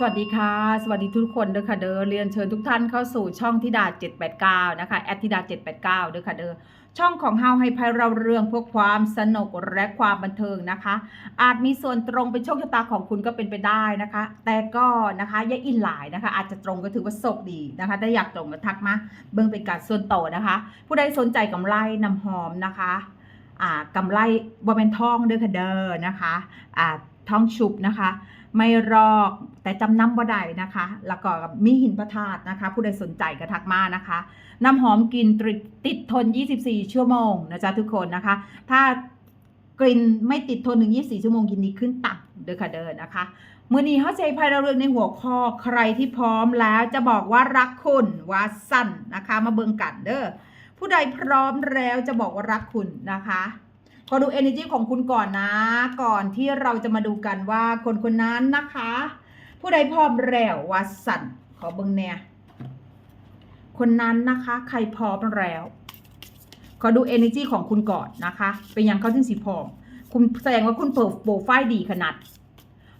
สวัสดีค่ะ สวัสดีทุกคนเด้อค่ะเด้อเรียนเชิญทุกท่านเข้าสู่ช่องธิดา 789 นะคะแอดธิดา 789เด้อค่ะเด้อช่องของเฮาให้ภัยเราเรื่องพวกความสนุกและความบันเทิงนะคะ อาจมีส่วนตรงเป็นโชคชะตาของคุณก็เป็นไปได้นะคะ แต่ก็นะคะอย่าอินหลายนะคะ อาจจะตรงก็ถือว่าโชคดีนะคะถ้าอยากตรงก็ทักมาเบิ่งเป็นการส่วนโตวนะคะ ผู้ใดสนใจกำไรน้ำหอมนะคะอ่ากำไรบอเป็นทองเด้อค่ะเด้อนะคะอ่าทองชุบนะคะ ไม่รอกแต่จำนำบ่ได้นะคะ แล้วก็มีหินพระธาตุนะคะ ผู้ใดสนใจก็ทักมานะคะ น้ำหอมกลิ่นติดติดทน 24 ชั่วโมงนะจ๊ะทุกคนนะคะ ถ้ากลิ่นไม่ติดทนถึง 24 ชั่วโมงยินดีขึ้นตับเด้อค่ะเด้อนะคะมือนี้เข้าใจภายเราเรื่องในหัวข้อใครที่พร้อมแล้วจะบอกว่ารักคุณว่าสั้นนะคะ มาเบิ่งกันเด้อผู้ใดพร้อมแล้วจะบอกว่ารักคุณนะคะ ขอดู energy ของคุณก่อนนะ ก่อนที่เราจะมาดูกันว่าคนคนนั้นนะคะ ผู้ใดพร้อมแล้วว่าสันขอเบิ่งแน่คนนั้นนะคะ ใครพร้อมแล้วขอดู energy ของคุณก่อนนะคะ เป็นยังเข้าถึงสีพร้อม คุณแสดงว่าคุณเปิดโปรไฟล์ดีขนาด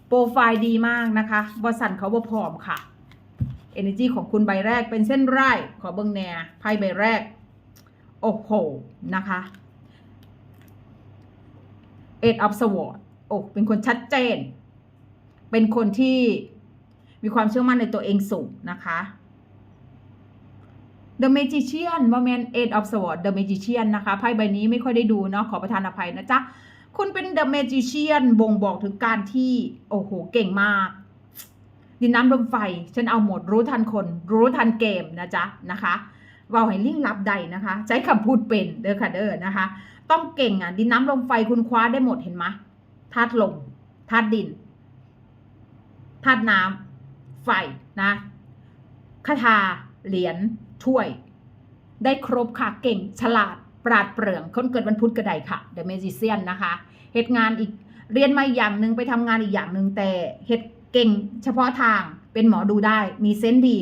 โปรไฟล์ดีมากนะคะบอสันเขาบ่พร้อมค่ะ energy ของคุณใบแรกเป็นเส้นไร่ขอเบิ่งแน่ไพ่ใบแรกโอ้โหนะคะ Eight of Swords โอ้เป็นคนชัดเจน เป็นคนที่มีความเชื่อมั่นในตัวเองสูงนะคะ The Magician ว่าแมน Eight of Swords The Magician นะคะไพ่ใบนี้ไม่ค่อยได้ดูเนาะขอประทานอภัยนะจ๊ะ คุณเป็น The Magician บ่งบอกถึงการที่ โอ้โห เก่งมากดินน้ำลมไฟ ฉันเอาหมดรู้ทันคน รู้ทันเกมนะจ๊ะนะคะว่าให้ลิงลับใดนะคะ ใช้คำพูดเป็นเด้อค่ะเด้อนะคะ ต้องเก่งอะ ดินน้ำลมไฟคุณคว้าได้หมดเห็นไหมธาตุลมธาตุดินธาตุน้ำไฟนะคาถาเหรียญถ้วย ได้ครบค่ะเก่งฉลาดปราดเปรื่องคนเกิดวันพุธก็ได้ค่ะ The Magician นะคะเหตุงานอีกเรียนมาอย่างหนึ่งไปทำงานอีกอย่างหนึ่งแต่เหตุเก่งเฉพาะทางเป็นหมอดูได้มีเซนส์ดี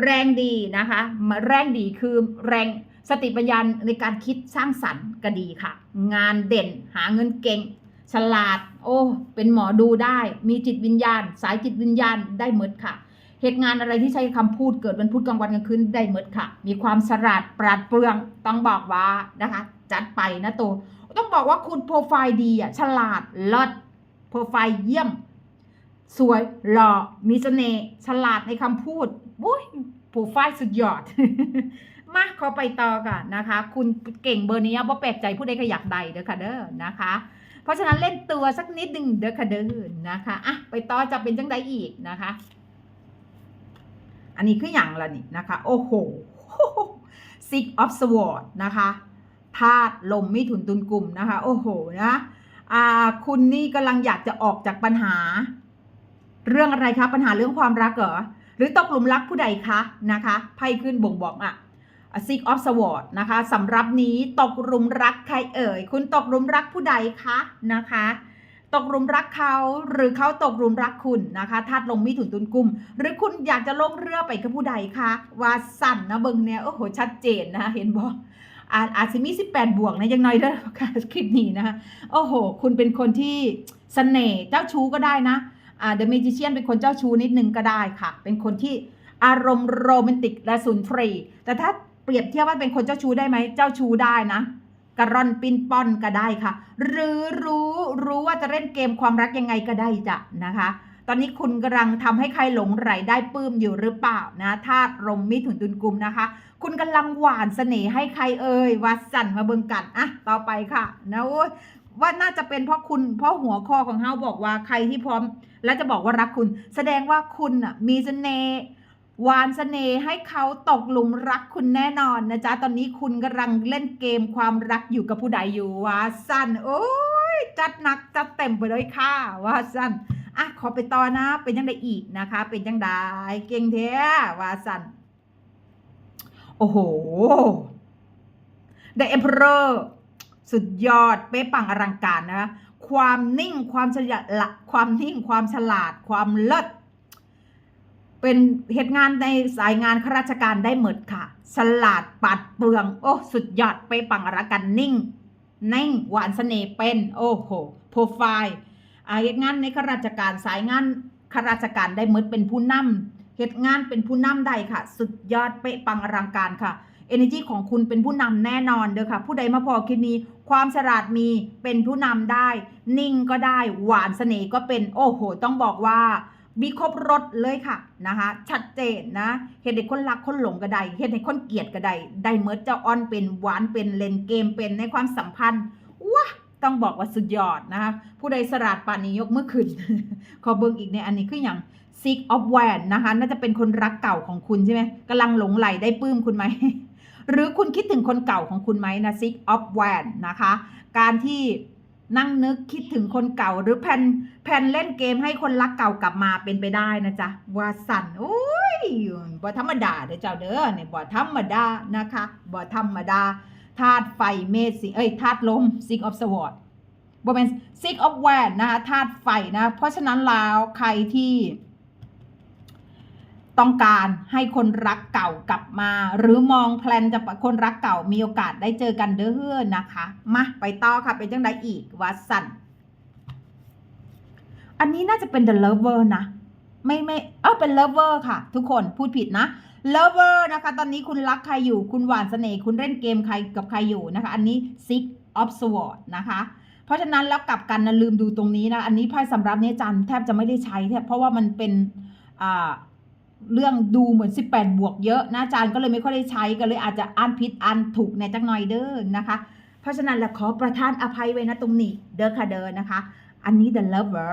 แรงดีนะคะมาแรงดีคือแรง สติปัญญาในการคิดสร้างสรรค์ก็ดีค่ะ งานเด่นหาเงินเก่ง ฉลาด โอ้ เป็นหมอดูได้ มีจิตวิญญาณ สายจิตวิญญาณได้หมดค่ะ เหตุงานอะไรที่ใช้คำพูดเกิดวันพุธกลางวันกลางคืนได้หมดค่ะ มีความสลาดปราดเปรื่องต้องบอกว่านะคะ จัดไปนะตัวต้องบอกว่าคุณโปรไฟล์ดีอะฉลาดเลิศโปรไฟล์เยี่ยม สวยหล่อมีเสน่ห์ฉลาดในคำพูดโอ้ยโปรไฟล์สุดยอด มาขอไปต่อกันนะคะ คุณเก่งเบอร์นี้บ่แปลกใจผู้ใดก็อยากใดเด้อค่ะเด้อนะคะ เพราะฉะนั้นเล่นตัวสักนิดหนึ่งเด้อค่ะเด้อนะคะอะไปต่อจะเป็นจังใดอีกนะคะ อันนี้คืออย่างละนี่นะคะ โอ้โห Six of Swords นะคะธาตุลมมิถุนตุลกลุ่มนะคะ โอ้โหนะอ่าคุณนี่กำลังอยากจะออกจากปัญหา เรื่องอะไรคะปัญหาเรื่องความรักเหรอหรือตกหลุมรักผู้ใดคะนะคะไพ่ขึ้นบ่งบอกอะ Six of Swords นะคะสำหรับนี้ตกหลุมรักใครเอ่ย คุณตกหลุมรักผู้ใดคะนะคะ ตกหลุมรักเขาหรือเขาตกหลุมรักคุณนะคะธาตุลมมิถุนตุลกุม หรือคุณอยากจะลงเรือไปกับผู้ใดคะว่าสั่นนะเบิงเนี่ยโอ้โหชัดเจนนะเห็นบอกอาจอาจจะมี 18 บวกนะยังน้อยเด้อค่ะคลิปนี้นะคะโอ้โห คุณเป็นคนที่เสน่ห์เจ้าชู้ก็ได้นะอ่าเดอะเมจิเชียนเป็นคนเจ้าชู้นิดนึงก็ได้ค่ะ เป็นคนที่อารมณ์โรแมนติกและสุนทรี แต่ถ้า เปรียบเทียบว่าเป็นคนเจ้าชู้ได้ไหมเจ้าชู้ได้นะกระร่อนปิ้นป้อนก็ได้ค่ะ หรือรู้รู้ว่าจะเล่นเกมความรักยังไงก็ได้จ้ะนะคะ ตอนนี้คุณกำลังทำให้ใครหลงไหลได้ปลื้มอยู่หรือเปล่านะธาตุลมมิถุนตุลกุมนะคะ คุณกำลังหวานเสน่ห์ให้ใครเอ่ยวัดสั่นมาเบิ่งกันอะต่อไปค่ะนะโอ้ยว่าน่าจะเป็นเพราะคุณเพราะหัวข้อของเฮาบอกว่าใครที่พร้อม และจะบอกว่ารักคุณ แสดงว่าคุณอะมีเสน่ห์ หวานเสน่ห์ให้เขาตกหลุมรักคุณแน่นอนนะจ๊ะ ตอนนี้คุณกำลังเล่นเกมความรักอยู่กับผู้ใดอยู่ว่าสั้นโอ้ยจัดหนักจัดเต็มไปเลยค่ะว่าสั้นอะขอไปต่อนะเป็นยังไงอีกนะคะ เป็นยังไงเก่งแท้ว่าสั้นโอ้โห The Emperor สุดยอดเป๊ะปังอลังการนะคะความนิ่งความฉลาดความนิ่งความฉลาดความเลิศ เป็นเหตุงานในสายงานข้าราชการได้หมดค่ะฉลาดปัดเปลือง โอ้ สุดยอดไปปังอรักันนิ่ง นิ่ง หวานเสน่ห์เป็น โอ้โหโปรไฟล์เหตุงานในข้าราชการสายงานข้าราชการได้หมดเป็นผู้นำเหตุงานเป็นผู้นำได้ค่ะ สุดยอดเป๊ะปังอลังการค่ะ energy ของคุณเป็นผู้นำแน่นอนเด้อค่ะ ผู้ใดมาพอคลิปนี้ ความฉลาดมีเป็นผู้นำได้ นิ่งก็ได้ หวานเสน่ห์ก็เป็น โอ้โห ต้องบอกว่า มีครบรถเลยค่ะนะคะชัดเจนนะเห็นให้คนรักคนหลงก็ได้เห็นให้คนเกลียดก็ได้ได้เมิร์ดเจ้าออนเป็นหวานเป็นเลนเกมเป็นในความสัมพันธ์ว้าต้องบอกว่าสุดยอดนะคะผู้ใดสลาดป่านนี้ยกเมื่อคืนขอเบิ่งอีกในอันนี้คืออย่าง Sick of w a n นะคะน่าจะเป็นคนรักเก่าของคุณใช่ไหมกำลังหลงไหลได้ปลื้มคุณไหมหรือคุณคิดถึงคนเก่าของคุณไหมนะ Sick of w a n นะคะ การที่ นั่งนึกคิดถึงคนเก่าหรือแผ่นแผ่นเล่นเกมให้คนรักเก่ากลับมาเป็นไปได้นะจ๊ะว่าสันโอ้ยบ่ธรรมดาเด้อเจ้าเด้อเนี่ยบ่ธรรมดานะคะบ่ธรรมดาธาตุไฟเมษสิเอ้ยธาตุลมซิกออฟสวอตบ่เป็นซิกออฟแวนนะคะธาตุไฟนะ เพราะฉะนั้นแล้วใครที่ ต้องการให้คนรักเก่ากลับมา หรือมองแพลนจะคนรักเก่ามีโอกาสได้เจอกันเด้อนะคะมาไปต่อค่ะเป็นจังไดอีกวัดสันอันนี้น่าจะเป็น the lover นะ ไม่ไม่เออเป็น lover ค่ะ ทุกคนพูดผิดนะ lover นะคะ ตอนนี้คุณรักใครอยู่คุณหวานเสน่ห์คุณเล่นเกมใครกับใครอยู่นะคะ อันนี้ six of swords นะคะเพราะฉะนั้นแล้วกลับกันนะลืมดูตรงนี้นะ อันนี้ไพ่สำรับนี้อาจันแทบจะไม่ได้ใช้แทบเพราะว่ามันเป็นอ่า เรื่องดูเหมือน 18 บวกเยอะนะอาจารย์ก็เลยไม่ค่อยได้ใช้ก็เลยอาจจะอ่านผิดอ่านถูกในจักหน่อยเด้อนะคะ เพราะฉะนั้นแล้วขอประทานอภัยไว้นะตรงนี้เด้อค่ะเด้อนะคะ อันนี้ the lover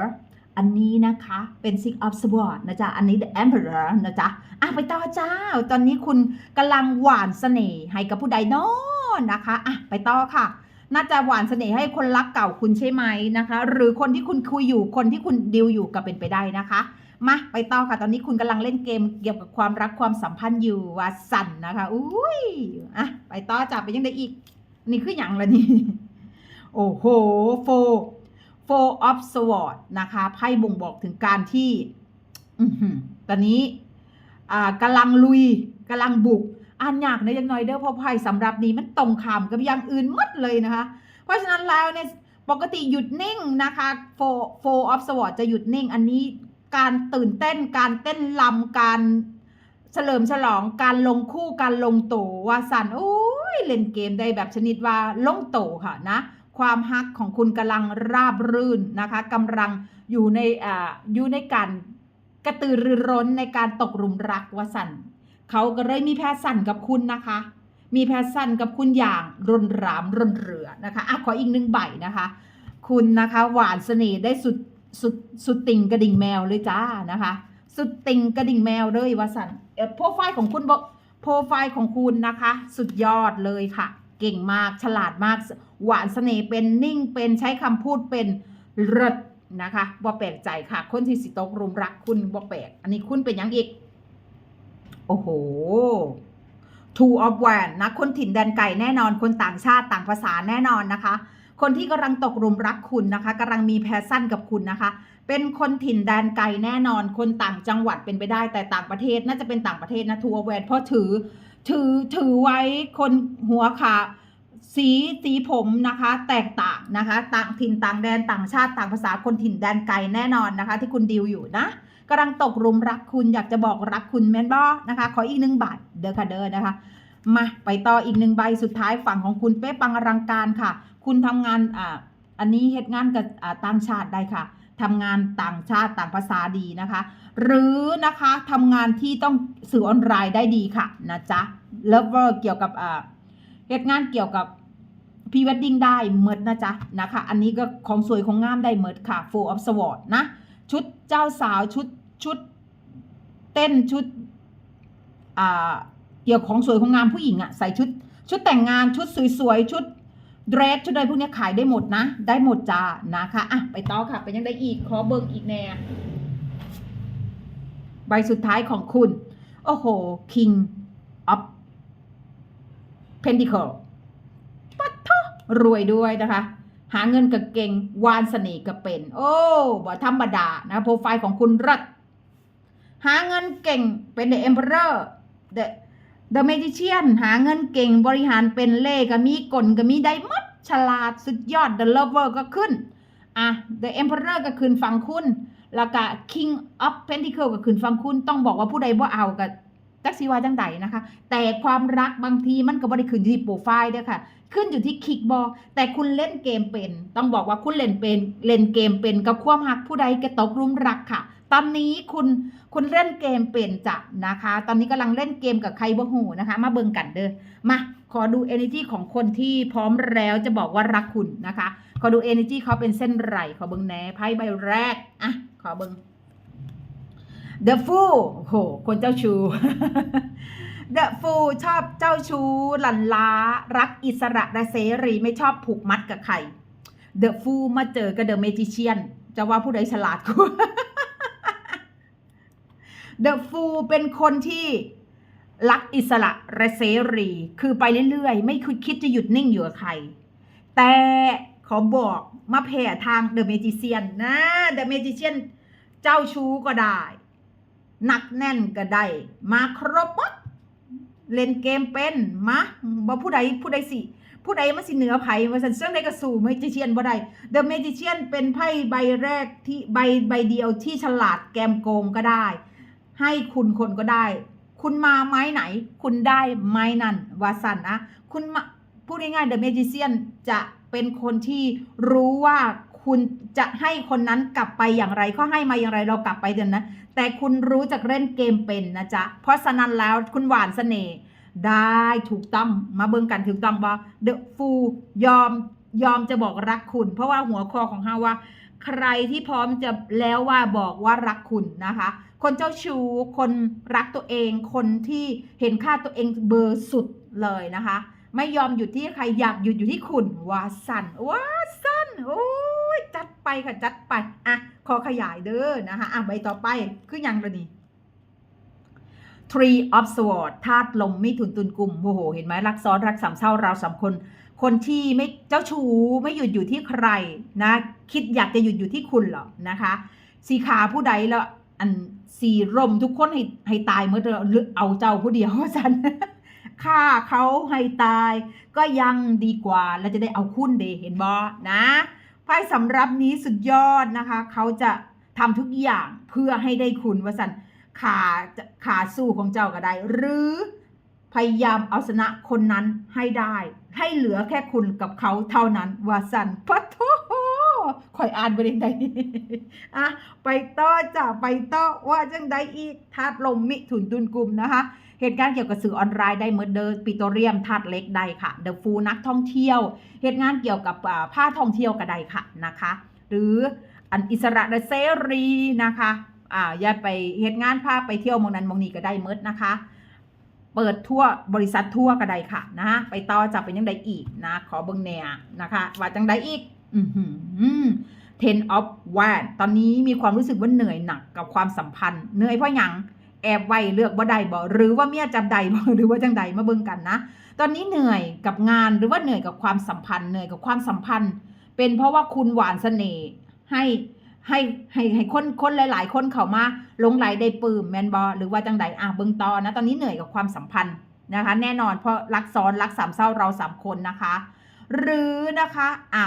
อันนี้นะคะเป็น six of swords นะจ๊ะ อันนี้ the emperor นะจ๊ะอะไปต่อจ้า ตอนนี้คุณกำลังหวานเสน่ห์ให้กับผู้ใดเนาะนะคะอะไปต่อค่ะ น่าจะหวานเสน่ห์ให้คนรักเก่าคุณใช่ไหมนะคะ หรือคนที่คุณคุยอยู่คนที่คุณดิวอยู่ก็เป็นไปได้นะคะ มาไปต่อค่ะ ตอนนี้คุณกำลังเล่นเกมเกี่ยวกับความรักความสัมพันธ์อยู่ว่าสั่นนะคะอุ้ยอะไปต่อจับไปยังได้อีก นี่คืออย่างละนี่ โอ้โหโฟโฟออฟสวอตนะคะไพ่บ่งบอกถึงการที่อตอนนี้อ่ากำลังลุยกำลังบุกอ่านยากนะยังน้อยเด้อพราะไพ่สำหรับนี้มันตรงข้ามกับอย่างอื่นหมดเลยนะคะ เพราะฉะนั้นแล้วเนี่ยปกติหยุดนิ่งนะคะโฟโฟออฟสวอตจะหยุดนิ่ง อันนี้ การตื่นเต้น การเต้นลำการเฉลิมฉลองการลงคู่การลงโตว่าสันโอ้ยเล่นเกมได้แบบชนิดว่าลงโตค่ะนะ ความฮักของคุณกำลังราบรื่นนะคะกำลังอยู่ในอ่าอยู่ในการกระตือรือร้นในการตกหลุมรักว่าสันเขาก็เลยมีแพชชั่นกับคุณนะคะ มีแพชชั่นกับคุณอย่างรุนรามรุนเรือนะคะอะขออีกหนึ่งใบนะคะ คุณนะคะหวานเสน่ห์ได้สุด สุดสุดติ่งกระดิ่งแมวเลยจ้านะคะ สุดติ่งกระดิ่งแมวเลยวาสันโปรไฟล์ของคุณบอกโปรไฟล์ของคุณนะคะ สุดยอดเลยค่ะ เก่งมากฉลาดมาก หวานเสน่ห์เป็นนิ่งเป็นใช้คำพูดเป็นเลิศนะคะบ่แปลกใจค่ะ คนที่สิตกหลุมรักคุณบ่แปลก อันนี้คุณเป็นยังอีก โอ้โห Two of w a n นะคนถิ่นแดนไก่แน่นอนคนต่างชาติต่างภาษาแน่นอนนะคะ คนที่กำลังตกหลุมรักคุณนะคะกำลังมีแพชชั่นกับคุณนะคะ เป็นคนถิ่นแดนไกลแน่นอน คนต่างจังหวัดเป็นไปได้แต่ต่างประเทศน่าจะเป็นต่างประเทศนะทัวร์แวนเพราะถือ ถือถือไว้คนหัวขาสีสีผมนะคะ แตกต่างนะคะ ต่างถิ่นต่างแดนต่างชาติต่างภาษาคนถิ่นแดนไกลแน่นอนนะคะ ที่คุณดิวอยู่นะกำลังตกหลุมรักคุณอยากจะบอกรักคุณแมนบอนะคะ ขออีกหนึ่งบาทเดอค่ะเดอนะคะ มาไปต่ออีกหนึ่งใบสุดท้ายฝั่งของคุณเป๊ะปังอลังการค่ะ คุณทำงานอ่าอันนี้เหตุงานกับอ่าต่างชาติได้ค่ะทำงานต่างชาติต่างภาษาดีนะคะ หรือนะคะทำงานที่ต้องสื่อออนไลน์ได้ดีค่ะนะจ๊ะเลิฟเวอร์เกี่ยวกับอ่าเหตุงานเกี่ยวกับพรีเวดดิ้งได้เมิดนะจ๊ะนะคะ อันนี้ก็ของสวยของงามได้เมิดค่ะ Full of Sword นะชุดเจ้าสาวชุดชุดเต้นชุดอ่าเกี่ยวของสวยของงามผู้หญิงอะใส่ชุด ชุดแต่งงานชุดสวยๆชุด เดรสชุดอะไรพวกนี้ขายได้หมดนะ ได้หมดจ้านะคะอะไปต่อค่ะ ไปยังได้อีก ขอเบิกอีกแน่ใบสุดท้ายของคุณ โอ้โห King of Pentacle ปัดทอรวยด้วยนะคะ หาเงินกับเก่ง วานเสน่ห์กับเป็น โอ้บ่ธรรมดานะโปรไฟล์ของคุณรัดหาเงินเก่งเป็น The Emperor The The Magician หาเงินเก่งบริหารเป็นเล่ก็มีกลก็มีได้มัดฉลาดสุดยอด The Lover ก็ขึ้นอะ The Emperor ก็คืนฝั่งคุณ แล้วก็ King of Pentacle ก็ขึ้นฟังคุณ ต้องบอกว่าผู้ใดบ่เอากับจักสิว่าจังใดนะคะ แต่ความรักบางทีมันก็บ่ได้ขึ้นอยู่ที่โปรไฟล์เด้อค่ะ ขึ้นอยู่ที่คิกบอแต่คุณเล่นเกมเป็น ต้องบอกว่าคุณเล่นเป็น เล่นเกมเป็นกับความหักผู้ใดก็ตกหลุมรักค่ะ ตอนนี้คุณคุณเล่นเกมเป็นจ้ะนะคะ ตอนนี้กำลังเล่นเกมกับใครบ่หูนะคะ มาเบิ่งกันเด้อมาขอดู energy ของคนที่พร้อมแล้วจะบอกว่ารักคุณนะคะ ขอดู energy เขาเป็นเส้นไรขอเบิ่งแหน่ไพ่ใบแรกอะขอเบิ่ง The Fool โอ้โห คนเจ้าชู้ The Fool ชอบเจ้าชู้หลันล้า รักอิสระและเสรีไม่ชอบผูกมัดกับใคร The Fool มาเจอกับ The Magician จะว่าผู้ใดฉลาดกว่า The Fool เป็นคนที่รักอิสระและเสรี คือไปเรื่อยๆ ไม่คิดคิดจะหยุดนิ่งอยู่กับใคร แต่ขอบอกมาแผ่ทาง The Magician นะ The Magician เจ้าชู้ก็ได้หนักแน่นก็ได้ มาครบหมดเล่นเกมเป็นมาบ่ผู้ใดผู้ใดสิ ผู้ใดมาสิเหนือไผมาสันเสื่องใดก็สู่เมจิเชียนบ่ได้เดอะเมจิเชียนเป็นไพ่ใบแรกที่ใบใบเดียวที่ฉลาดแกมโกงก็ได้ ให้คุณคนก็ได้ คุณมาไม้ไหน คุณได้ไม้นั่นวาสันนะ คุณพูดง่ายๆเดอะเมจิเชียนจะเป็นคนที่รู้ว่าคุณจะให้คนนั้นกลับไปอย่างไรเขาให้มาอย่างไรเรากลับไปเดินนะแต่คุณรู้จักเล่นเกมเป็นนะจ๊ะ เพราะฉะนั้นแล้วคุณหวานเสน่ห์ได้ถูกต้องมาเบิ่งกันถูกต้องบ่เดอะฟูยอมยอมจะบอกรักคุณ เพราะว่าหัวข้อของเฮาว่า ใครที่พร้อมจะแล้วว่าบอกว่ารักคุณนะคะ คนเจ้าชู้ คนรักตัวเอง คนที่เห็นค่าตัวเองเบอร์สุดเลยนะคะ ไม่ยอมหยุดที่ใครอยากหยุดอยู่ที่คุณวาสันวาสันโอ้ยจัดไปค่ะจัดไปอะขอขยายเด้อนะคะอะใบต่อไปคืออย่างไรนี่ Tree of Swords ธาตุลมมิถุนตุลกุมโอ้โห เห็นไหมรักซ้อนรักสามเศร้าเราสามคน คนที่ไม่เจ้าชู้ไม่หยุดอยู่ที่ใครนะ คิดอยากจะหยุดอยู่ที่คุณหรอกนะคะ สีขาผู้ใดแล้ว อันสีรมทุกคนให้ให้ตายเมื่อหรือเอาเจ้าผู้เดียวฉันฆ่าเขาให้ตายก็ยังดีกว่าเราจะได้เอาคุณเดเห็นบอนะไพ่สำรับนี้สุดยอดนะคะ เขาจะทำทุกอย่างเพื่อให้ได้คุณวสันขาขาสู้ของเจ้าก็ได้ หรือพยายามเอาชนะคนนั้นให้ได้ ให้เหลือแค่คุณกับเขาเท่านั้นวาสันพะโท คอยอ่านประเด็นใดอะไปต่อจ้ะไปต่อว่าจังใดอีกธาตุลมมิถุนตุนกลุ่มนะคะเหตุการณ์เกี่ยวกับสื่อออนไลน์ได้เมือเดิมปิโตเลียมธาตุเล็กได้ค่ะเดอะฟูนักท่องเที่ยว เหตุงานเกี่ยวกับผ้าท่องเที่ยวก็ได้ค่ะนะคะ หรืออันอิสระเสรีนะคะอ่าอย่าไปเหตุงานพาไปเที่ยวมองนั้นมองนี้ก็ได้เมิดนะคะ เปิดทั่วบริษัททั่วก็ได้ค่ะนะไปต่อจะเป็นยังไงอีกนะขอเบิ่งแน่นะคะ ว่าจังไดอีก ten of one ตอนนี้มีความรู้สึกว่าเหนื่อยหนักกับความสัมพันธ์ เหนื่อยเพราะยังแอบไว้เลือกบ่ได้บ่หรือว่าเมียจำใดบ่หรือว่าจังใดมาเบิ่งกันนะ ตอนนี้เหนื่อยกับงานหรือว่าเหนื่อยกับความสัมพันธ์ เหนื่อยกับความสัมพันธ์ เป็นเพราะว่าคุณหวานเสน่ห์ให้ให้ให้ให้คนคนหลาย ๆ คนเข้ามาลงไหลได้ปืมแมนบอหรือว่าจังใดอะเบิ่งต่อนะ ตอนนี้เหนื่อยกับความสัมพันธ์นะคะ แน่นอนเพราะรักซ้อนรักสามเศร้าเราสามคนนะคะ หรือนะคะอะ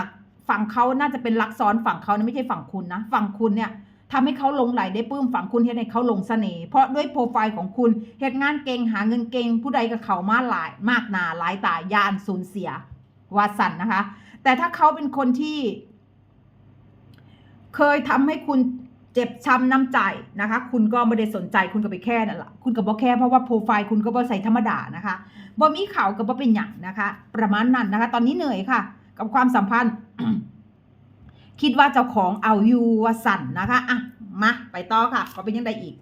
ฝั่งเขาน่าจะเป็นรักซ้อนฝั่งเขานะไม่ใช่ฝั่งคุณนะ ฝั่งคุณเนี่ยทำให้เขาลงไหลได้ปื้มฝั่งคุณเฮ็ดให้เขาลงเสน่ห์เพราะด้วยโปรไฟล์ของคุณเหตุงานเก่งหาเงินเก่งผู้ใดกับเขามาหลายมากหนาหลายตายานสูญเสียวาสันนะคะ แต่ถ้าเขาเป็นคนที่ เคยทำให้คุณเจ็บช้ำน้ำใจนะคะ คุณก็ไม่ได้สนใจคุณก็ไปแค่นั่นแหละคุณก็บอกแค่เพราะว่าโปรไฟล์คุณก็บอใส่ธรรมดานะคะบ่มีเขาก็บ่เป็นอย่างนะคะ ประมาณนั้นนะคะ ตอนนี้เหนื่อยค่ะ กับความสัมพันธ์ คิดว่าเจ้าของเอาอยู่ว่าสั่นนะคะอะมาไปต่อค่ะก็เป็นยังไงอีก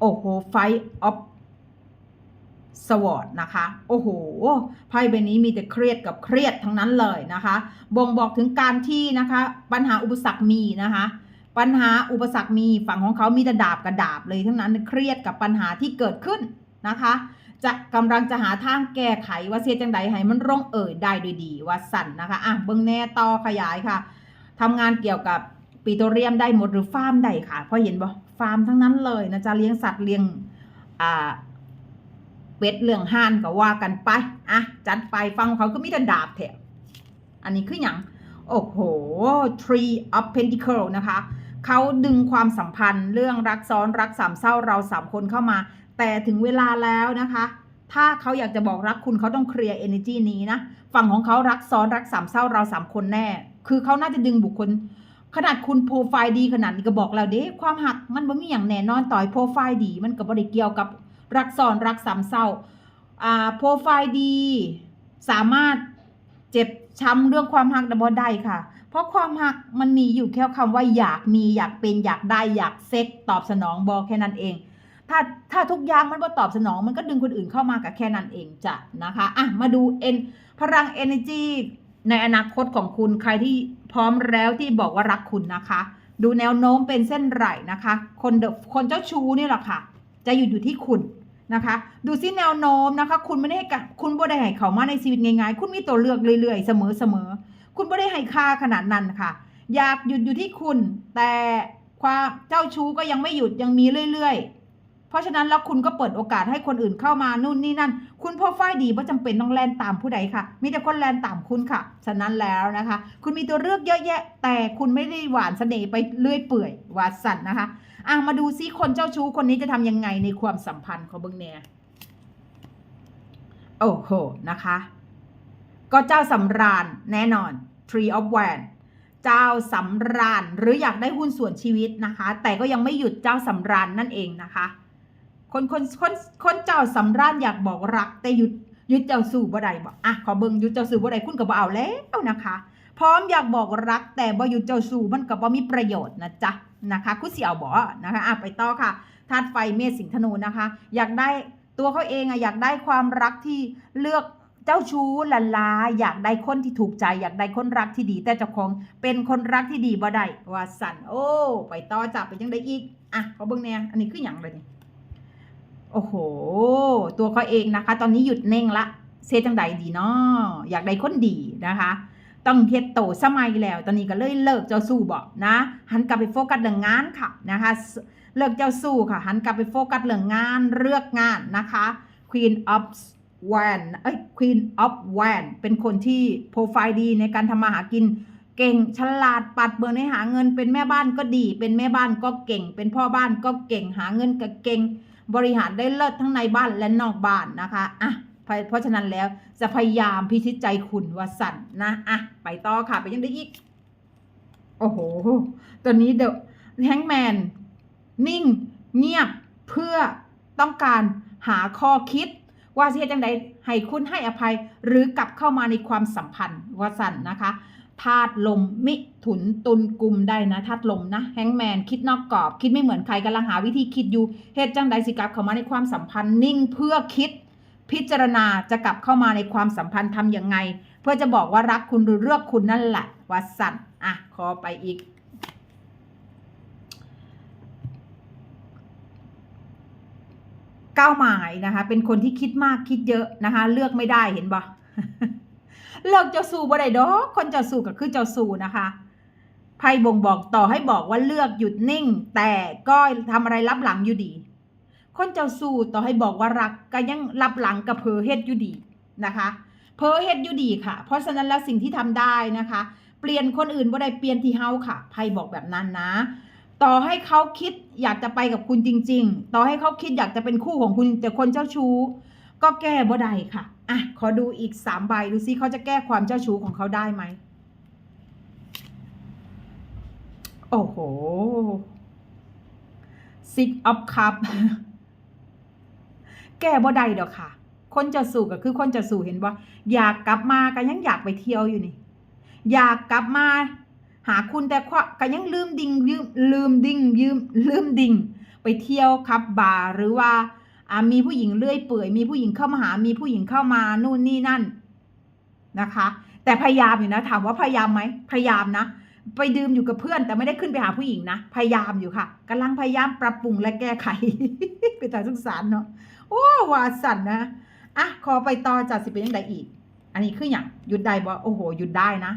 โอ้โหไฟออฟสวอตนะคะ โอ้โห ไพ่ใบนี้มีแต่เครียดกับเครียดทั้งนั้นเลยนะคะ บ่งบอกถึงการที่นะคะ ปัญหาอุปสรรคมีนะคะ ปัญหาอุปสรรคมีฝั่งของเขามีแต่ดาบกับดาบเลยทั้งนั้นเครียดกับปัญหาที่เกิดขึ้นนะคะ จะกำลังจะหาทางแก้ไขว่าเสียจังใดให้มันร่องเอ่ยได้โดยดีว่าสั่นนะคะอะเบิ้งแน่ต่อขยายค่ะทำงานเกี่ยวกับปิโตรเลียมได้หมดหรือฟาร์มได้ค่ะพราะเห็นบ่ฟาร์มทั้งนั้นเลยนะจะเลี้ยงสัตว์เลี้ยงอ่าเป็ดเรื่องห่านก็ว่ากันไปอะจัดไปฟังเขาก็มีแต่ดาบแถมอันนี้คืออย่างโอ้โห Tree of Pentacle นะคะเขาดึงความสัมพันธ์เรื่องรักซ้อนรักสามเศร้าเราสามคนเข้ามา แต่ถึงเวลาแล้วนะคะ ถ้าเขาอยากจะบอกรักคุณเขาต้องเคลียร์ energy นี้นะ ฝั่งของเขารักซ้อนรักสามเศร้าเราสามคนแน่ คือเขาน่าจะดึงบุคคล ขนาดคุณโปรไฟล์ดีขนาดนี้ก็บอกแล้วเด้ความหักมันบ่มีอย่างแน่นอนต่อยโปรไฟล์ดีมันก็บ่ได้เกี่ยวกับรักซ้อนรักสามเศร้าอ่าโปรไฟล์ดี สามารถเจ็บช้ำเรื่องความหักดับได้ค่ะ เพราะความหักมันมีอยู่แค่คำว่าอยากมีอยากเป็นอยากได้อยากเซ็กตอบสนองบอแค่นั้นเอง ถ้าถ้าทุกอย่างมันบ่ตอบสนอง มันก็ดึงคนอื่นเข้ามากับแค่นั้นเองจ้ะนะคะอะมาดูเอ็นพลัง energy ในอนาคตของคุณใครที่พร้อมแล้วที่บอกว่ารักคุณนะคะ ดูแนวโน้มเป็นเส้นไหลนะคะ คนเดคนเจ้าชู้นี่แหละค่ะ จะอยู่อยู่ที่คุณนะคะ ดูซิแนวโน้มนะคะ คุณไม่ได้กับคุณบ่ได้ให้เขามาในชีวิตง่ายๆ คุณมีตัวเลือกเรื่อยๆ เสมอๆคุณบ่ได้ให้ค่าขนาดนั้นค่ะ อยากหยุดอยู่ที่คุณ แต่ความเจ้าชู้ก็ยังไม่หยุดยังมีเรื่อยๆ เพราะฉะนั้นแล้วคุณก็เปิดโอกาสให้คนอื่นเข้ามานู่นนี่นั่น คุณพ่อฝ้ายดีว่าจำเป็นต้องแลนตามผู้ใดค่ะ มีแต่คนแลนตามคุณค่ะ ฉะนั้นแล้วนะคะ คุณมีตัวเลือกเยอะแยะ แต่คุณไม่ได้หวานเสน่ห์ไปเรื่อยเปื่อยวาสันนะคะอะมาดูซิคนเจ้าชู้คนนี้จะทำยังไงในความสัมพันธ์ของเบิงเนียโอ้โหนะคะ ก็เจ้าสำราญแน่นอน Tree of w a n เจ้าสำราญหรืออยากได้หุ้นส่วนชีวิตนะคะ แต่ก็ยังไม่หยุดเจ้าสำราญนั่นเองนะคะ คนคนคนคนเจ้าสำราญอยากบอกรัก แต่หยุดหยุดเจ้าสู่บ่ได้บอกอะขอเบิ่งหยุดเจ้าสู่บ่ได้คุณก็บ่เอาแล้วนะคะ พร้อมอยากบอกรัก แต่บ่หยุดเจ้าสู่มันก็บ่มีประโยชน์นะจ๊ะนะคะคุณเสิเอาบ่นะคะอะไปต่อค่ะธาตุไฟเมษสิงธนูนะคะ อยากได้ตัวเขาเองอะอยากได้ความรักที่เลือกเจ้าชู้ละลาอยากได้คนที่ถูกใจ อยากได้คนรักที่ดี แต่เจ้าของเป็นคนรักที่ดีบ่ได้ว่าสันโอ้ ไปต่อจับไปยังได้อีกอะขอเบิ่งแน่อันนี้คือหยังเลยนี่โอ้โห ตัวเขาเองนะคะ ตอนนี้หยุดเน่งละเซจังใดดีเนาะอยากได้คนดีนะคะ ต้องเฮ็ดโตสมัยแล้ว ตอนนี้ก็เลยเลิกเจ้าสู้บอกนะ หันกลับไปโฟกัสเรื่องงานค่ะนะคะ เลิกเจ้าสู้ค่ะ หันกลับไปโฟกัสเรื่องงานเลือกงานนะคะ Queen of Wan เอ้ย Queen of Wan เป็นคนที่โปรไฟล์ดีในการทำมาหากินเก่งฉลาดปัดเบืองในหาเงิน เป็นแม่บ้านก็ดี เป็นแม่บ้านก็เก่ง เป็นพ่อบ้านก็เก่งหาเงินก็เก่ง บริหารได้เลิศทั้งในบ้านและนอกบ้านนะคะอะเพราะฉะนั้นแล้วจะพยายามพิชิตใจคุณวสันต์นะอะไปต่อค่ะไปยังได้อีก โอ้โห ตัวนี้เดอะแฮงแมนนิ่ง เงียบเพื่อต้องการหาข้อคิดว่าเสียจังใดให้คุณให้อภัยหรือกลับเข้ามาในความสัมพันธ์วสันต์นะคะ ธาตุลมมิถุนตุลกุมได้นะธาตุลมนะแฮงแมนคิดนอกกรอบ คิดไม่เหมือนใครกำลังหาวิธีคิดอยู่เหตุจังใดสิกลับเข้ามาในความสัมพันธ์นิ่งเพื่อคิด พิจารณาจะกลับเข้ามาในความสัมพันธ์ทำยังไง เพื่อจะบอกว่ารักคุณหรือเลือกคุณนั่นแหละวัสันต์อะขอไปอีกก้าวหมายนะคะ เป็นคนที่คิดมากคิดเยอะนะคะ เลือกไม่ได้เห็นบ่ เลิกเจ้าสู่บ่ได้ดอกคนเจ้าสู่ก็คือเจ้าสู่นะคะไพ่บ่งบอกต่อให้บอกว่าเลือกหยุดนิ่ง แต่ก็ทำอะไรรับหลังอยู่ดี คนเจ้าสู่ต่อให้บอกว่ารักก็ยังรับหลังกับเพอเฮ็ดอยู่ดีนะคะเพอเฮ็ดอยู่ดีค่ะ เพราะฉะนั้นแล้วสิ่งที่ทำได้นะคะ เปลี่ยนคนอื่นบ่ได้เปลี่ยนที่เฮาค่ะไพ่บอกแบบนั้นนะต่อให้เขาคิดอยากจะไปกับคุณจริง ๆ ต่อให้เขาคิดอยากจะเป็นคู่ของคุณแต่คนเจ้าชู้ ก็แก้บ่ได้ค่ะ อะ ขอดูอีกสามใบ ดูซิเขาจะแก้ความเจ้าชู้ของเขาได้ไหม โอ้โห six of cup แก้บ่ได้ดอกค่ะ คนจะสู่ก็คือคนจะสู่เห็นว่า อยากกลับมาก็ยังอยากไปเที่ยวอยู่นี่ อยากกลับมา หาคุณแต่ก็ยังลืมดิ่งยืมลืมดิ่งยืมลืมดิ่งไปเที่ยวคับบาร์หรือว่า อ่ามีผู้หญิงเลื่อยเปื่อย มีผู้หญิงเข้ามาหา มีผู้หญิงเข้ามานู่นนี่นั่นนะคะ แต่พยายามอยู่นะถามว่าพยายามไหมพยายามนะ ไปดื่มอยู่กับเพื่อน แต่ไม่ได้ขึ้นไปหาผู้หญิงนะ พยายามอยู่ค่ะกำลังพยายามปรับปรุงและแก้ไขไปแต่สงสารเนาะโอ้วาสันนะอะขอไปต่อจากสิเป็นยังไงอีก อันนี้คืออย่างหยุดได้บ่โอ้โหหยุดได้นะ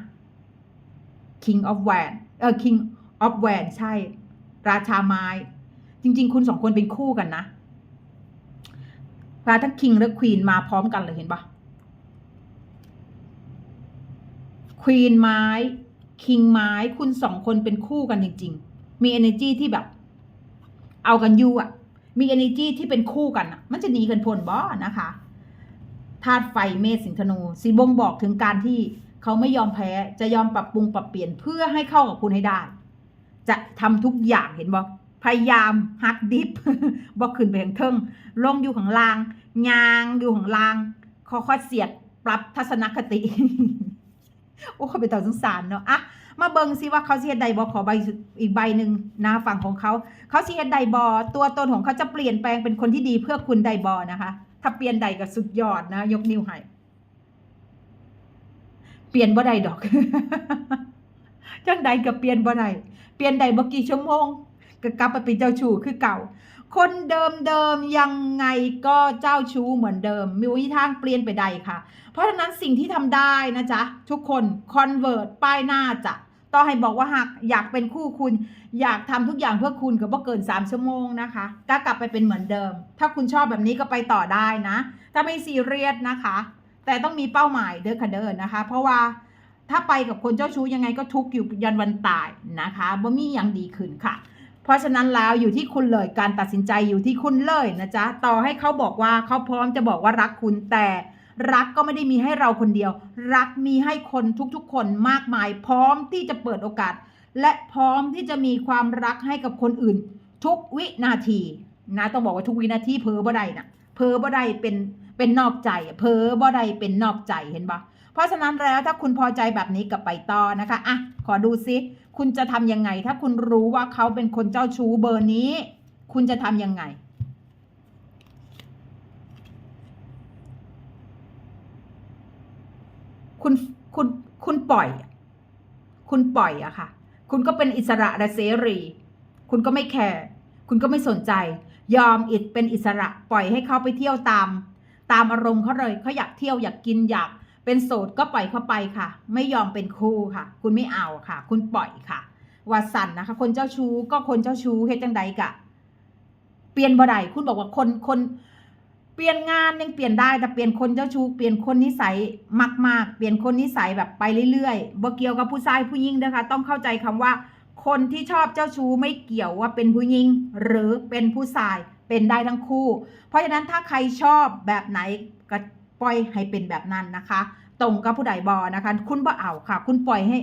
King of w a n เออ King of w a n ใช่ ราชาไม้ จริง ๆ คุณสองคนเป็นคู่กันนะ พาทั้ง King และ Queen มาพร้อมกันเลยเห็นปะ Queen ไม้ King ไม้คุณสองคนเป็นคู่กันจริง ๆ มี energy ที่แบบ เอากันอยู่อะ มี energy ที่เป็นคู่กันอะ มันจะหนีกันพ้นบ่นะคะธาตุไฟเมษสิงธนูสีบงบอกถึงการที่เขาไม่ยอมแพ้จะยอมปรับปรุงปรับเปลี่ยนเพื่อให้เข้ากับคุณให้ได้ จะทำทุกอย่างเห็นบอก พยายามหักดิบบอกขึ้นไปข้างเทิงลงอยู่ข้างล่างยางอยู่ข้างล่างค่อยๆเสียดปรับทัศนคติ โอ้เขาเป็นต่อสงสารเนาะอะมาเบิงสิว่าเขาเสิเฮ็ดใดบ่ขอใบอีกใบหนึ่งนะฝั่งของเขา เขาเสิเฮ็ดใดบ่ตัวตนของเขาจะเปลี่ยนแปลงเป็นคนที่ดีเพื่อคุณใดบ่นะคะ ถ้าเปลี่ยนใดก็สุดยอดนะ ยกนิ้วให้เปลี่ยนบ่ได้ดอกจังใดก็เปลี่ยนบ่ได้เปลี่ยนใดบ่กี่ชั่วโมง ก็กลับไปเป็นเจ้าชู้คือเก่า คนเดิมเดิมๆยังไงก็เจ้าชู้เหมือนเดิมมีวิธีทางเปลี่ยนไปใดค่ะ เพราะฉะนั้นสิ่งที่ทำได้นะจ๊ะ ทุกคนคอนเวิร์ตป้ายหน้าจะต่อให้บอกว่าหากอยากเป็นคู่คุณ อยากทำทุกอย่างเพื่อคุณก็บ่เกิน 3 ชั่วโมงนะคะก็กลับไปเป็นเหมือนเดิม ถ้าคุณชอบแบบนี้ก็ไปต่อได้นะ ถ้าไม่ซีเรียสนะคะ แต่ต้องมีเป้าหมายเด้อคเดินนะคะ เพราะว่าถ้าไปกับคนเจ้าชู้ยังไงก็ทุกอยู่ยันวันตายนะคะบ่มีอย่างดีขึ้นค่ะ เพราะฉะนั้นแล้วอยู่ที่คุณเลยการตัดสินใจอยู่ที่คุณเลยนะจ๊ะต่อให้เขาบอกว่าเขาพร้อมจะบอกว่ารักคุณแต่รักก็ไม่ได้มีให้เราคนเดียว รักมีให้คนทุกๆ คนมากมาย พร้อมที่จะเปิดโอกาส และพร้อมที่จะมีความรักให้กับคนอื่น ทุกวินาทีนะต้องบอกว่าทุกวินาทีเพอบ่ได้นะเพอบ่ได้เป็นเป็นนอกใจเพอบ่ได้เป็นนอกใจเห็นปะ เพราะฉะนั้นแล้วถ้าคุณพอใจแบบนี้กับไปต่อนะคะอะขอดูซิคุณจะทำยังไง ถ้าคุณรู้ว่าเขาเป็นคนเจ้าชู้เบอร์นี้ คุณจะทำยังไงคุณคุณคุณปล่อย คุณปล่อยอะค่ะ คุณก็เป็นอิสระและเสรี คุณก็ไม่แคร์ คุณก็ไม่สนใจ ยอมอิดเป็นอิสระปล่อยให้เขาไปเที่ยวตาม ตามอารมณ์เขาเลยเขาอยากเที่ยวอยากกินอยาก เป็นโสดก็ปล่อยเขาไปค่ะ ไม่ยอมเป็นคู่ค่ะ คุณไม่เอาค่ะ คุณปล่อยค่ะว่าสันนะคะ คนเจ้าชู้ก็คนเจ้าชู้เฮ็ดจังใดกะ เปลี่ยนบ่ได้คุณบอกว่าคนคนเปลี่ยนงานยังเปลี่ยนได้แต่เปลี่ยนคนเจ้าชู้เปลี่ยนคนนิสัยมาก ๆ เปลี่ยนคนนิสัยแบบไปเรื่อยๆบ่เกี่ยวกับผู้ชายผู้หญิงนะคะ ต้องเข้าใจคำว่า คนที่ชอบเจ้าชู้ไม่เกี่ยวว่าเป็นผู้หญิงหรือเป็นผู้ชายเป็นได้ทั้งคู่ เพราะฉะนั้นถ้าใครชอบแบบไหนก็ ปล่อยให้เป็นแบบนั้นนะคะ ตรงกับผู้ใดบอนะคะ คุณบ่เอาค่ะ คุณปล่อยให้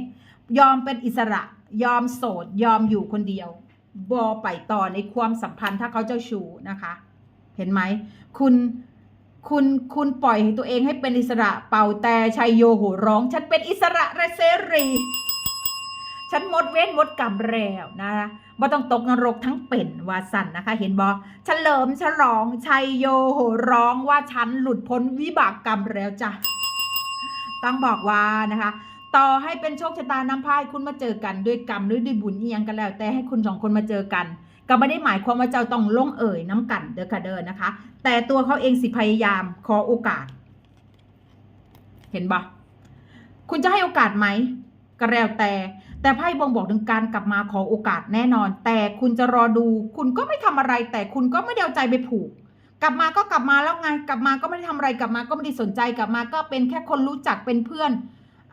ยอมเป็นอิสระ ยอมโสด ยอมอยู่คนเดียวบอไปต่อในความสัมพันธ์ถ้าเขาเจ้าชู้นะคะ เห็นไหมคุณคุณคุณปล่อยให้ตัวเองให้เป็นอิสระเป่าแต่ชัยโยโหร้อง ฉันเป็นอิสระและเสรี ฉันหมดเว้นหมดกรรมแล้วนะคะบ่ต้องตกนรกทั้งเป็นว่าสั่นนะคะ เห็นบอเฉลิมฉลองชัยโยโหร้องว่าฉันหลุดพ้นวิบากกรรมแล้วจ้ะต้องบอกว่านะคะ ต่อให้เป็นโชคชะตานำพายคุณมาเจอกันด้วยกรรมหรือด้วยบุญอียังกันแล้ว แต่ให้คุณสองคนมาเจอกัน ก็ไม่ได้หมายความว่าเจ้าต้องล่งเอ่ยน้ำกันเด้อค่ะเด้อนะคะ แต่ตัวเขาเองสิพยายามขอโอกาส เห็นปะคุณจะให้โอกาสไหมก็แล้วแต่ แต่ไพ่บ่งบอกถึงการกลับมาขอโอกาสแน่นอน แต่คุณจะรอดู คุณก็ไม่ทำอะไร แต่คุณก็ไม่ได้เอาใจไปผูก กลับมาก็กลับมาแล้วไงกลับมาก็ไม่ได้ทำอะไรกลับมาก็ไม่ได้สนใจกลับมาก็เป็นแค่คนรู้จักเป็นเพื่อน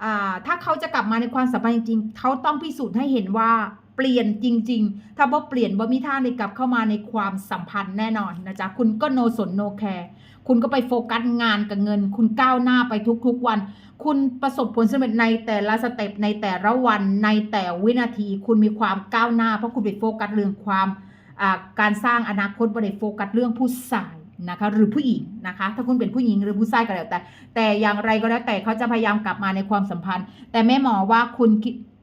อ่าถ้าเขาจะกลับมาในความสัมพันธ์จริงๆเขาต้องพิสูจน์ให้เห็นว่าเปลี่ยนจริง ๆ ถ้าบ่เปลี่ยนบ่มีท่าในกลับเข้ามาในความสัมพันธ์แน่นอนนะจ๊ะคุณก็โนสนโนแคร์ คุณก็ไปโฟกัสงานกับเงิน คุณก้าวหน้าไปทุกๆวัน คุณประสบผลสำเร็จในแต่ละสเต็ปในแต่ละวันในแต่วินาที คุณมีความก้าวหน้า เพราะคุณไปโฟกัสเรื่องความการสร้างอนาคตบ่ได้โฟกัสเรื่องผู้ชายนะคะหรือผู้หญิงนะคะ ถ้าคุณเป็นผู้หญิงหรือผู้ชายก็แล้วแต่ แต่อย่างไรก็แล้วแต่เขาจะพยายามกลับมาในความสัมพันธ์ แต่แม่หมอว่าคุณ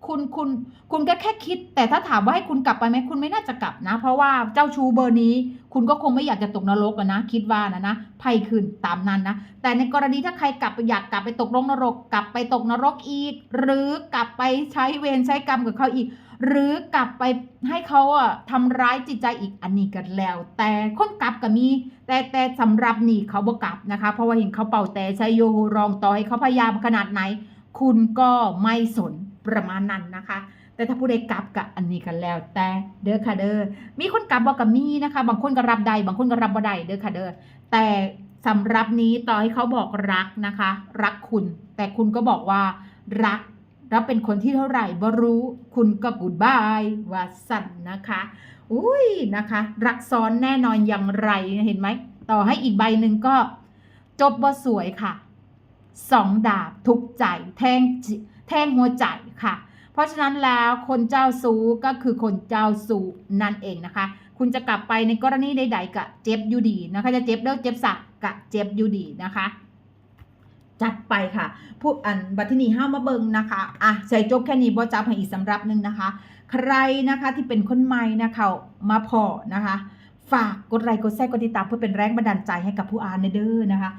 คุณคุณคุณก็แค่คิด แต่ถ้าถามว่าให้คุณกลับไปไหมคุณไม่น่าจะกลับนะ เพราะว่าเจ้าชู้เบอร์นี้ คุณก็คงไม่อยากจะตกนรกนะ คิดว่านะนะไพ่ขึ้นตามนั้นนะ แต่ในกรณีถ้าใครกลับไปอยากกลับไปตกลงนรก กลับไปตกนรกอีก หรือกลับไปใช้เวรใช้กรรมกับเขาอีก หรือกลับไปให้เขาอะทำร้ายจิตใจอีกอันนี้กันแล้ว แต่คนกลับก็มี แต่แต่สำหรับนี่เขาบ่กลับนะคะ เพราะว่าเห็นเขาเป่าแต่ใช้โยโฮรองต่อให้เขาพยายามขนาดไหน คุณก็ไม่สน ประมาณนั้นนะคะ แต่ถ้าผู้ใดกลับกับอันนี้กันแล้ว แต่เด้อค่ะเด้อมีคนกลับบอกกับมีนะคะ บางคนก็รับได้บางคนก็รับบ่ได้เด้อค่ะเด้อแต่สำหรับนี้ต่อให้เขาบอกรักนะคะ รักคุณ แต่คุณก็บอกว่ารักเราเป็นคนที่เท่าไหร่บ่รู้ คุณก็กูดบายว่าสั่นนะคะอุ้ยนะคะ รักซ้อนแน่นอนอย่างไรเห็นไหมต่อให้อีกใบหนึ่งก็จบบ่สวยค่ะสองดาบทุกใจแทงจิ แทงหัวใจค่ะ เพราะฉะนั้นแล้วคนเจ้าสู้ก็คือคนเจ้าสู้นั่นเองนะคะ คุณจะกลับไปในกรณีใดๆกะเจ็บอยู่ดีนะคะ จะเจ็บเด้อเจ็บสะกกะเจ็บอยู่ดีนะคะจัดไปค่ะ ผู้อันบัตินีห้ามาเบิงนะคะ อะใส่จบแค่นี้บ่จับให้อีกสำรับหนึ่งนะคะ ใครนะคะที่เป็นคนใหม่นะคะมาพอนะคะ ฝากกดไลค์กดแชร์กดติดตามเพื่อเป็นแรงบันดาลใจให้กับผู้อ่านในเด้อนะคะ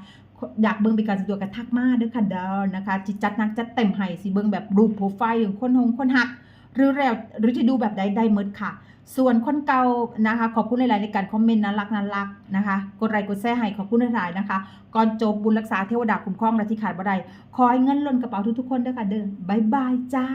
อยากเบิ่งเป็นการส่วนตัวกันทักมาเด้อค่ะเด้อนะคะจิจัดนักจัดเต็มให้สิเบิ่งแบบรูปโปรไฟล์ของคนหงคนหัก หรือแล้วหรือจะดูแบบใดได้หมดค่ะ ส่วนคนเก่านะคะ ขอบคุณหลาย ๆ ในการคอมเมนต์น่ารักน่ารักนะคะ กดไลค์กดแชร์ให้ขอบคุณหลาย ๆ นะคะ ก่อนจบบุญรักษาเทวดาคุ้มครองและที่ขาดบ่ได้ขอให้เงินล้นกระเป๋าทุก ๆ คนเด้อค่ะเด้อบายบายจ้า